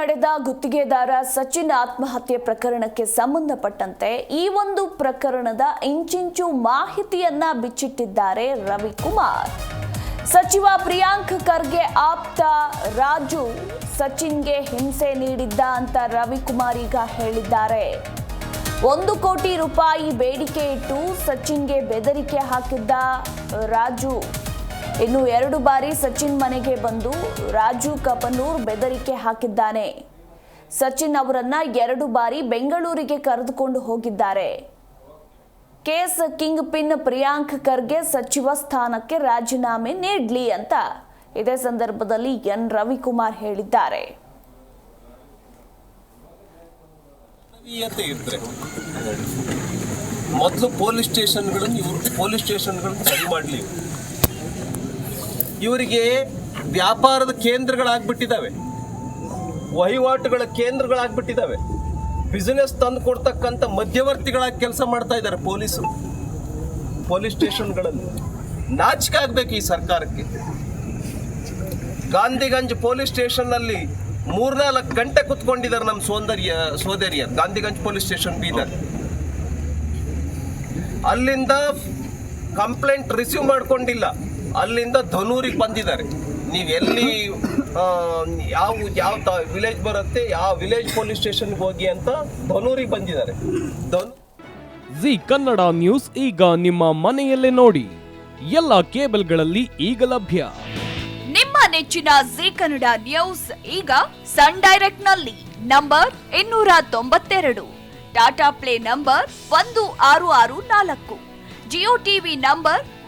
ನಡೆದ ಗುತ್ತಿಗೆದಾರ ಸಚಿನ್ ಆತ್ಮಹತ್ಯೆ ಪ್ರಕರಣಕ್ಕೆ ಸಂಬಂಧಪಟ್ಟಂತೆ ಈ ಒಂದು ಪ್ರಕರಣದ ಇಂಚಿಂಚು ಮಾಹಿತಿಯನ್ನ ಬಿಚ್ಚಿಟ್ಟಿದ್ದಾರೆ ರವಿಕುಮಾರ್. ಸಚಿವ ಪ್ರಿಯಾಂಕ್ ಖರ್ಗೆ ಆಪ್ತ ರಾಜು ಸಚಿನ್ಗೆ ಹಿಂಸೆ ನೀಡಿದ್ದ ಅಂತ ರವಿಕುಮಾರ್ ಈಗ ಹೇಳಿದ್ದಾರೆ. ಒಂದು ಕೋಟಿ ರೂಪಾಯಿ ಬೇಡಿಕೆ ಇಟ್ಟು ಸಚಿನ್ಗೆ ಬೆದರಿಕೆ ಹಾಕಿದ್ದ ರಾಜು. ಇನ್ನು ಎರಡು ಬಾರಿ ಸಚಿನ್ ಮನೆಗೆ ಬಂದು ರಾಜು ಕಪನೂರ್ ಬೆದರಿಕೆ ಹಾಕಿದ್ದಾನೆ. ಸಚಿನ್ ಅವರನ್ನ ಎರಡು ಬಾರಿ ಬೆಂಗಳೂರಿಗೆ ಕರೆದುಕೊಂಡು ಹೋಗಿದ್ದಾರೆ. Case king pin Priyank Kharge ಸಚಿವ ಸ್ಥಾನಕ್ಕೆ ರಾಜೀನಾಮೆ ನೀಡಲಿ ಅಂತ ಇದೇ ಸಂದರ್ಭದಲ್ಲಿ ಎನ್ ರವಿಕುಮಾರ್ ಹೇಳಿದ್ದಾರೆ. ಮೊದಲು ಪೊಲೀಸ್ ಸ್ಟೇಷನ್ಗಳನ್ನು ಇವರು ಪೊಲೀಸ್ ಸ್ಟೇಷನ್ಗಳನ್ನು ಸರಿ ಮಾಡಲಿ. ಇವರಿಗೆ ವ್ಯಾಪಾರದ ಕೇಂದ್ರಗಳಾಗ್ಬಿಟ್ಟಿದ್ದಾವೆ. ವಹಿವಾಟುಗಳ ಕೇಂದ್ರಗಳಾಗ್ಬಿಟ್ಟಿದ್ದಾವೆ. ಬಿಸಿನೆಸ್ ತಂದು ಕೊಡ್ತಕ್ಕಂಥ ಮಧ್ಯವರ್ತಿಗಳಾಗಿ ಕೆಲಸ ಮಾಡ್ತಾ ಇದ್ದಾರೆ ಪೊಲೀಸರು. ಪೊಲೀಸ್ ಸ್ಟೇಷನ್ಗಳಲ್ಲಿ. ನಾಚಿಕೆ ಆಗ್ಬೇಕು ಈ ಸರ್ಕಾರಕ್ಕೆ. ಗಾಂಧಿಗಂಜ್ ಪೊಲೀಸ್ ಸ್ಟೇಷನ್ನಲ್ಲಿ ಮೂರ್ನಾಲ್ಕು ಗಂಟೆ ಕುತ್ಕೊಂಡಿದ್ದಾರೆ ನಮ್ಮ ಸೋದರಿಯ ಸೋದರಿಯ. ಗಾಂಧಿಗಂಜ್ ಪೊಲೀಸ್ ಸ್ಟೇಷನ್ ಬೀದರ್ ಅಲ್ಲಿಂದ ಕಂಪ್ಲೇಂಟ್ ರಿಸೀವ್ ಮಾಡ್ಕೊಂಡಿಲ್ಲ. ಅಲ್ಲಿಂದ ಧನೂರಿಗೆ ಬಂದಿದ್ದಾರೆ. ನೀವು ಎಲ್ಲಿ ಆ, ಯಾವ ತ ವಿಲೇಜ್ ಬರುತ್ತೆ ಯಾವ ವಿಲೇಜ್ ಪೊಲೀಸ್ ಸ್ಟೇಷನ್ಗೆ ಹೋಗಿ ಅಂತ ಧನೂರಿಗೆ ಬಂದಿದ್ದಾರೆ. ಧನು ಜಿ ಕನ್ನಡ ನ್ಯೂಸ್ ಈಗ ನಿಮ್ಮ ಮನೆಯಲ್ಲೇ ನೋಡಿ. ಎಲ್ಲ ಕೇಬಲ್ಗಳಲ್ಲಿ ಈಗ ಲಭ್ಯ. ನಿಮ್ಮ ನೆಚ್ಚಿನ ಜಿ ಕನ್ನಡ ನ್ಯೂಸ್ ಈಗ ಸನ್ ಡೈರೆಕ್ಟ್ನಲ್ಲಿ ನಂಬರ್ ಇನ್ನೂರ ತೊಂಬತ್ತೆರಡು. ಟಾಟಾ ಪ್ಲೇ ನಂಬರ್ ಒಂದು ಆರು ಆರು ನಾಲ್ಕು. Jio TV number